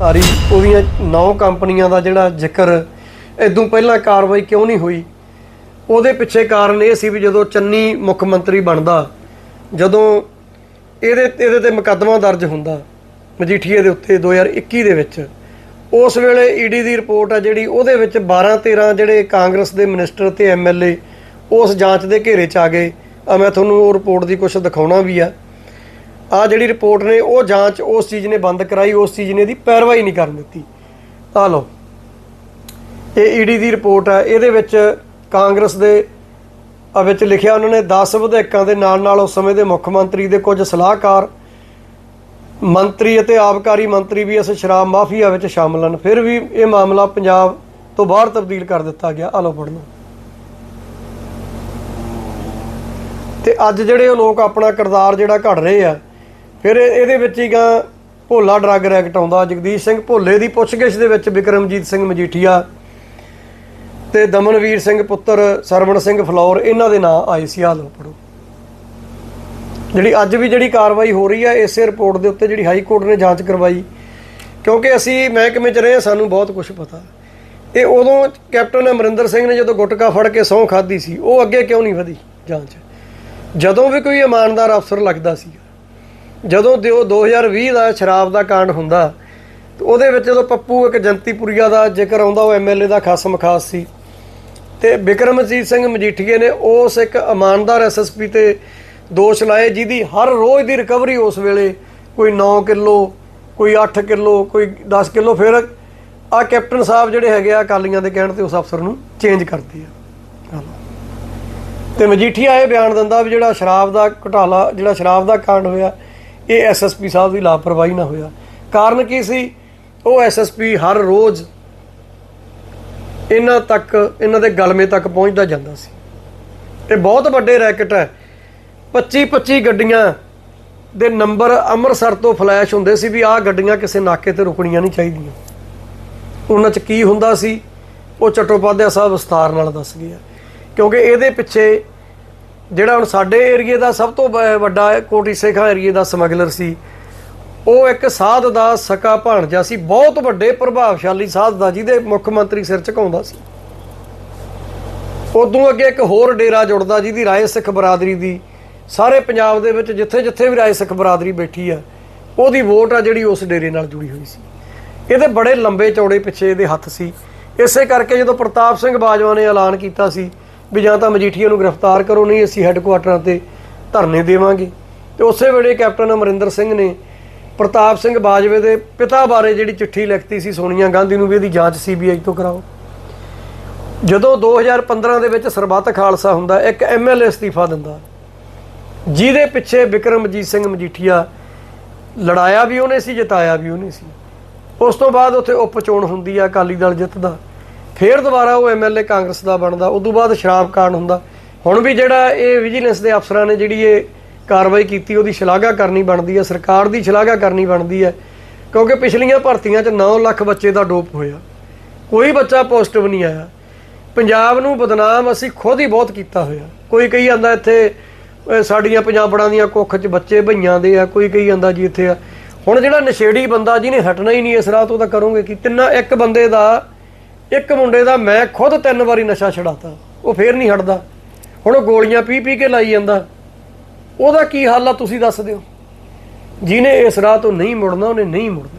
ਸਾਰੀ ਉਹਦੀਆਂ ਨੌ ਕੰਪਨੀਆਂ ਦਾ ਜਿਹੜਾ ਜ਼ਿਕਰ ਇਦੋਂ ਪਹਿਲਾਂ ਕਾਰਵਾਈ ਕਿਉਂ ਨਹੀਂ ਹੋਈ? ਉਹਦੇ ਪਿੱਛੇ ਕਾਰਨ ਇਹ ਸੀ ਵੀ ਜਦੋਂ ਚੰਨੀ ਮੁੱਖ ਮੰਤਰੀ ਬਣਦਾ, ਜਦੋਂ ਇਹਦੇ ਇਹਦੇ ਤੇ ਮੁਕੱਦਮਾ ਦਰਜ ਹੁੰਦਾ, ਮਜੀਠੀਏ ਦੇ ਉੱਤੇ 2021 ਦੇ ਵਿੱਚ, ਉਸ ਵੇਲੇ ਈਡੀ ਦੀ ਰਿਪੋਰਟ ਆ ਜਿਹੜੀ ਉਹਦੇ ਵਿੱਚ 12 13 ਜਿਹੜੇ ਕਾਂਗਰਸ ਦੇ ਮਿਨਿਸਟਰ ਤੇ ਐਮਐਲਏ ਉਸ ਜਾਂਚ ਦੇ ਘੇਰੇ 'ਚ ਆ ਗਏ। ਆ ਮੈਂ ਤੁਹਾਨੂੰ ਉਹ ਰਿਪੋਰਟ ਦੀ ਕੁਝ ਦਿਖਾਉਣਾ ਵੀ ਆ। ਆ ਜਿਹੜੀ ਰਿਪੋਰਟ ਨੇ, ਉਹ ਜਾਂਚ ਉਸ ਚੀਜ਼ ਨੇ ਬੰਦ ਕਰਾਈ, ਉਸ ਚੀਜ਼ ਨੇ ਇਹਦੀ ਪੈਰਵਾਈ ਨਹੀਂ ਕਰਨ ਦਿੱਤੀ। ਆ ਲਓ। ਇਹ ਈਡੀ ਦੀ ਰਿਪੋਰਟ ਹੈ ਇਹਦੇ ਵਿੱਚ ਕਾਂਗਰਸ ਦੇ ਵਿੱਚ ਲਿਖਿਆ ਉਹਨਾਂ ਨੇ 10 ਵਿਧਾਇਕਾਂ ਦੇ ਨਾਲ ਨਾਲ ਉਸ ਸਮੇਂ ਦੇ ਮੁੱਖ ਮੰਤਰੀ ਦੇ ਕੁਝ ਸਲਾਹਕਾਰ, ਮੰਤਰੀ ਅਤੇ ਆਬਕਾਰੀ ਮੰਤਰੀ ਵੀ ਇਸ ਸ਼ਰਾਬ ਮਾਫੀਆ ਵਿੱਚ ਸ਼ਾਮਲ ਹਨ। ਫਿਰ ਵੀ ਇਹ ਮਾਮਲਾ ਪੰਜਾਬ ਤੋਂ ਬਾਹਰ ਤਬਦੀਲ ਕਰ ਦਿੱਤਾ ਗਿਆ। ਆ ਲਓ ਪੜ੍ਹ। ਲਓ ਤੇ ਅੱਜ ਜਿਹੜੇ ਉਹ ਲੋਕ ਆਪਣਾ ਕਿਰਦਾਰ ਜਿਹੜਾ ਘੜ ਰਹੇ ਆ ਫਿਰ ਇਹਦੇ ਵਿੱਚ ਹੀ ਗਾ ਭੋਲਾ ਡਰੱਗ ਰੈਕਟ ਆਉਂਦਾ। ਜਗਦੀਸ਼ ਸਿੰਘ ਭੋਲੇ ਦੀ ਪੁੱਛਗਿੱਛ ਦੇ ਵਿੱਚ ਵਿਕਰਮਜੀਤ ਸਿੰਘ ਮਜੀਠੀਆ ਤੇ ਦਮਨਵੀਰ ਸਿੰਘ ਪੁੱਤਰ ਸਰਵਣ ਸਿੰਘ ਫਲੌਰ ਇਹਨਾਂ ਦੇ ਨਾਂ ਆਏ ਸੀ। ਆ ਲਓ ਪੜੋ ਜਿਹੜੀ ਅੱਜ ਵੀ ਜਿਹੜੀ ਕਾਰਵਾਈ ਹੋ ਰਹੀ ਹੈ ਇਸੇ ਰਿਪੋਰਟ ਦੇ ਉੱਤੇ ਜਿਹੜੀ ਹਾਈ ਕੋਰਟ ਨੇ ਜਾਂਚ ਕਰਵਾਈ। ਕਿਉਂਕਿ ਅਸੀਂ ਮਹਿਕਮੇ 'ਚ ਰਹੇ ਹਾਂ, ਸਾਨੂੰ ਬਹੁਤ ਕੁਝ ਪਤਾ। ਇਹ ਉਦੋਂ ਕੈਪਟਨ ਅਮਰਿੰਦਰ ਸਿੰਘ ਨੇ ਜਦੋਂ ਗੁਟਕਾ ਫੜ ਕੇ ਸਹੁੰ ਖਾਧੀ ਸੀ ਉਹ ਅੱਗੇ ਕਿਉਂ ਨਹੀਂ ਵਧੀ ਜਾਂਚ? ਜਦੋਂ ਵੀ ਕੋਈ ਇਮਾਨਦਾਰ ਅਫਸਰ ਲੱਗਦਾ ਸੀ। ਜਦੋਂ ਦਿਓ 2020 ਦਾ ਸ਼ਰਾਬ ਦਾ ਕਾਂਡ ਹੁੰਦਾ, ਤੇ ਉਹਦੇ ਵਿੱਚ ਜਦੋਂ ਪੱਪੂ ਇੱਕ ਜੰਤੀਪੁਰੀਆ ਦਾ ਜ਼ਿਕਰ ਆਉਂਦਾ, ਉਹ ਐਮਐਲਏ ਦਾ ਖਸਮ ਖਾਸ ਸੀ, ਤੇ ਬਿਕਰਮਜੀਤ ਸਿੰਘ ਮਜੀਠੀਏ ਨੇ ਉਸ ਇੱਕ ਇਮਾਨਦਾਰ ਐਸਐਸਪੀ ਤੇ ਦੋਸ਼ ਲਾਏ, ਜਿਹਦੀ ਹਰ ਰੋਜ਼ ਦੀ ਰਿਕਵਰੀ ਉਸ ਵੇਲੇ ਕੋਈ 9 ਕਿਲੋ, ਕੋਈ 8 ਕਿਲੋ, ਕੋਈ 10 ਕਿਲੋ, ਫਿਰ ਆ ਕੈਪਟਨ ਸਾਹਿਬ ਜਿਹੜੇ ਹੈਗੇ ਆ ਅਕਾਲੀਆਂ ਦੇ ਕਹਿਣ ਤੇ ਉਸ ਅਫਸਰ ਨੂੰ ਚੇਂਜ ਕਰਦੇ ਆ ਹਾਂ। ਤੇ ਮਜੀਠੀਆ ਇਹ ਬਿਆਨ ਦਿੰਦਾ ਵੀ ਜਿਹੜਾ ਸ਼ਰਾਬ ਦਾ ਘੁਟਾਲਾ, ਜਿਹੜਾ ਸ਼ਰਾਬ ਦਾ ਕਾਂਡ ਹੋਇਆ ਇਹ ਐਸਐਸਪੀ ਸਾਹਿਬ ਦੀ ਲਾਪਰਵਾਹੀ ਨਾ ਹੋਇਆ। ਕਾਰਨ ਕੀ ਸੀ? ਉਹ ਐਸਐਸਪੀ ਹਰ ਰੋਜ਼ ਇਹਨਾਂ ਤੱਕ, ਇਹਨਾਂ ਦੇ ਗਲਮੇ ਤੱਕ ਪਹੁੰਚਦਾ ਜਾਂਦਾ ਸੀ। ਇਹ ਬਹੁਤ ਵੱਡੇ ਰੈਕਟ ਹੈ। 25 25 ਗੱਡੀਆਂ ਦੇ ਨੰਬਰ ਅੰਮ੍ਰਿਤਸਰ ਤੋਂ ਫਲੈਸ਼ ਹੁੰਦੇ ਸੀ ਵੀ ਆਹ ਗੱਡੀਆਂ ਕਿਸੇ ਨਾਕੇ ਤੇ ਰੁਕਣੀਆਂ ਨਹੀਂ ਚਾਹੀਦੀਆਂ। ਉਹਨਾਂ 'ਚ ਕੀ ਹੁੰਦਾ ਸੀ? ਉਹ ਚਟੋਪਾਧਿਆ ਸਾਹਿਬ ਵਿਸਤਾਰ ਨਾਲ ਦੱਸ ਗਿਆ। ਕਿਉਂਕਿ ਇਹਦੇ ਪਿੱਛੇ ਜਿਹੜਾ ਹੁਣ ਸਾਡੇ ਏਰੀਏ ਦਾ ਸਭ ਤੋਂ ਵ- ਵੱਡਾ ਕੋਟੀ ਸੇਖਾ ਏਰੀਏ ਦਾ ਸਮਗਲਰ ਸੀ, ਉਹ ਇੱਕ ਸਾਧ ਦਾ ਸਕਾ ਭਾਣਜਾ ਸੀ, ਬਹੁਤ ਵੱਡੇ ਪ੍ਰਭਾਵਸ਼ਾਲੀ ਸਾਧ ਦਾ, ਜਿਹਦੇ ਮੁੱਖ ਮੰਤਰੀ ਸਿਰ ਝੁਕਾਉਂਦਾ ਸੀ। ਉਦੋਂ ਅੱਗੇ ਇੱਕ ਹੋਰ ਡੇਰਾ ਜੁੜਦਾ, ਜਿਹਦੀ ਰਾਏ ਸਿੱਖ ਬਰਾਦਰੀ ਦੀ, ਸਾਰੇ ਪੰਜਾਬ ਦੇ ਵਿੱਚ ਜਿੱਥੇ ਜਿੱਥੇ ਵੀ ਰਾਏ ਸਿੱਖ ਬਰਾਦਰੀ ਬੈਠੀ ਆ, ਉਹਦੀ ਵੋਟ ਆ ਜਿਹੜੀ ਉਸ ਡੇਰੇ ਨਾਲ ਜੁੜੀ ਹੋਈ ਸੀ। ਇਹਦੇ ਬੜੇ ਲੰਬੇ ਚੌੜੇ ਪਿੱਛੇ ਇਹਦੇ ਹੱਥ ਸੀ। ਇਸੇ ਕਰਕੇ ਜਦੋਂ ਪ੍ਰਤਾਪ ਸਿੰਘ ਬਾਜਵਾ ਨੇ ਐਲਾਨ ਕੀਤਾ ਸੀ ਵੀ ਜਾਂ ਤਾਂ ਮਜੀਠੀਆ ਨੂੰ ਗ੍ਰਿਫਤਾਰ ਕਰੋ, ਨਹੀਂ ਅਸੀਂ ਹੈੱਡਕੁਆਟਰਾਂ ਤੇ ਧਰਨੇ ਦੇਵਾਂਗੇ। ਤੇ ਉਸੇ ਵੇਲੇ ਕੈਪਟਨ ਅਮਰਿੰਦਰ ਸਿੰਘ ਨੇ ਪ੍ਰਤਾਪ ਸਿੰਘ ਬਾਜਵੇ ਦੇ ਪਿਤਾ ਬਾਰੇ ਜਿਹੜੀ ਚਿੱਠੀ ਲਿਖਤੀ ਸੀ ਸੋਨੀਆ ਗਾਂਧੀ ਨੂੰ ਵੀ ਇਹਦੀ ਜਾਂਚ ਸੀਬੀਆਈ ਤੋਂ ਕਰਾਓ। ਜਦੋਂ 2015 ਦੇ ਵਿੱਚ ਸਰਬੱਤ ਖਾਲਸਾ ਹੁੰਦਾ, ਇੱਕ ਐਮਐਲਏ ਅਸਤੀਫਾ ਦਿੰਦਾ। ਜਿਹਦੇ ਪਿੱਛੇ ਵਿਕਰਮਜੀਤ ਸਿੰਘ ਮਜੀਠੀਆ ਲੜਾਇਆ ਵੀ ਉਹਨੇ ਸੀ, ਜਿਤਾਇਆ ਵੀ ਉਹਨੇ ਸੀ। ਉਸ ਤੋਂ ਬਾਅਦ ਉੱਥੇ ਉਪ ਚੋਣ ਹੁੰਦੀ ਆ ਅਕਾਲੀ ਦਲ ਜਿੱਤਦਾ। ਫੇਰ ਦੁਬਾਰਾ ਉਹ ਐਮਐਲਏ ਕਾਂਗਰਸ ਦਾ ਬਣਦਾ ਉਸ ਤੋਂ ਬਾਅਦ ਸ਼ਰਾਬ ਕਾਂਡ ਹੁੰਦਾ। ਹੁਣ ਵੀ ਜਿਹੜਾ ਇਹ ਵਿਜੀਲੈਂਸ ਦੇ ਅਫਸਰਾਂ ਨੇ ਜਿਹੜੀ ਇਹ ਕਾਰਵਾਈ ਕੀਤੀ, ਉਹਦੀ ਸ਼ਲਾਘਾ ਕਰਨੀ ਬਣਦੀ ਹੈ, ਸਰਕਾਰ ਦੀ ਸ਼ਲਾਘਾ ਕਰਨੀ ਬਣਦੀ ਹੈ, ਕਿਉਂਕਿ ਪਿਛਲੀਆਂ ਭਰਤੀਆਂ 'ਚ 9 ਲੱਖ ਬੱਚੇ ਦਾ ਡੋਪ ਹੋਇਆ। ਕੋਈ ਬੱਚਾ ਪੋਜ਼ਿਟਿਵ ਨਹੀਂ ਆਇਆ। ਪੰਜਾਬ ਨੂੰ ਬਦਨਾਮ ਅਸੀਂ ਖੁਦ ਹੀ ਬਹੁਤ ਕੀਤਾ ਹੋਇਆ। ਕੋਈ ਕਹੀ ਜਾਂਦਾ ਇੱਥੇ ਸਾਡੀਆਂ ਪੰਜਾਬੜਾਂ ਦੀਆਂ ਕੁੱਖ 'ਚ ਬੱਚੇ ਭਈਆਂ ਦੇ ਆ, ਕੋਈ ਕਹੀ ਜਾਂਦਾ ਜੀ ਇੱਥੇ ਆ। ਹੁਣ ਜਿਹੜਾ ਨਸ਼ੇੜੀ ਬੰਦਾ ਜਿਹਨੇ ਹਟਣਾ ਹੀ ਨਹੀਂ ਇਸ ਰਾਹ ਤੋਂ ਤਾਂ ਕਰੋਗੇ ਕਿ? ਤਿੰਨਾ, ਇੱਕ ਬੰਦੇ ਦਾ ਇੱਕ ਮੁੰਡੇ ਦਾ ਮੈਂ ਖੁਦ ਤਿੰਨ ਵਾਰੀ ਨਸ਼ਾ ਛਡਾਤਾ। ਉਹ ਫੇਰ ਨਹੀਂ ਹਟਦਾ। ਹੁਣ ਉਹ ਗੋਲੀਆਂ ਪੀ ਪੀ ਕੇ ਲਾਈ ਜਾਂਦਾ। ਉਹਦਾ ਕੀ ਹਾਲ ਆ ਤੁਸੀਂ ਦੱਸ ਦਿਓ। ਜਿਹਨੇ ਇਸ ਰਾਹ ਤੋਂ ਨਹੀਂ ਮੁੜਨਾ, ਉਹਨੇ ਨਹੀਂ ਮੁੜਨਾ।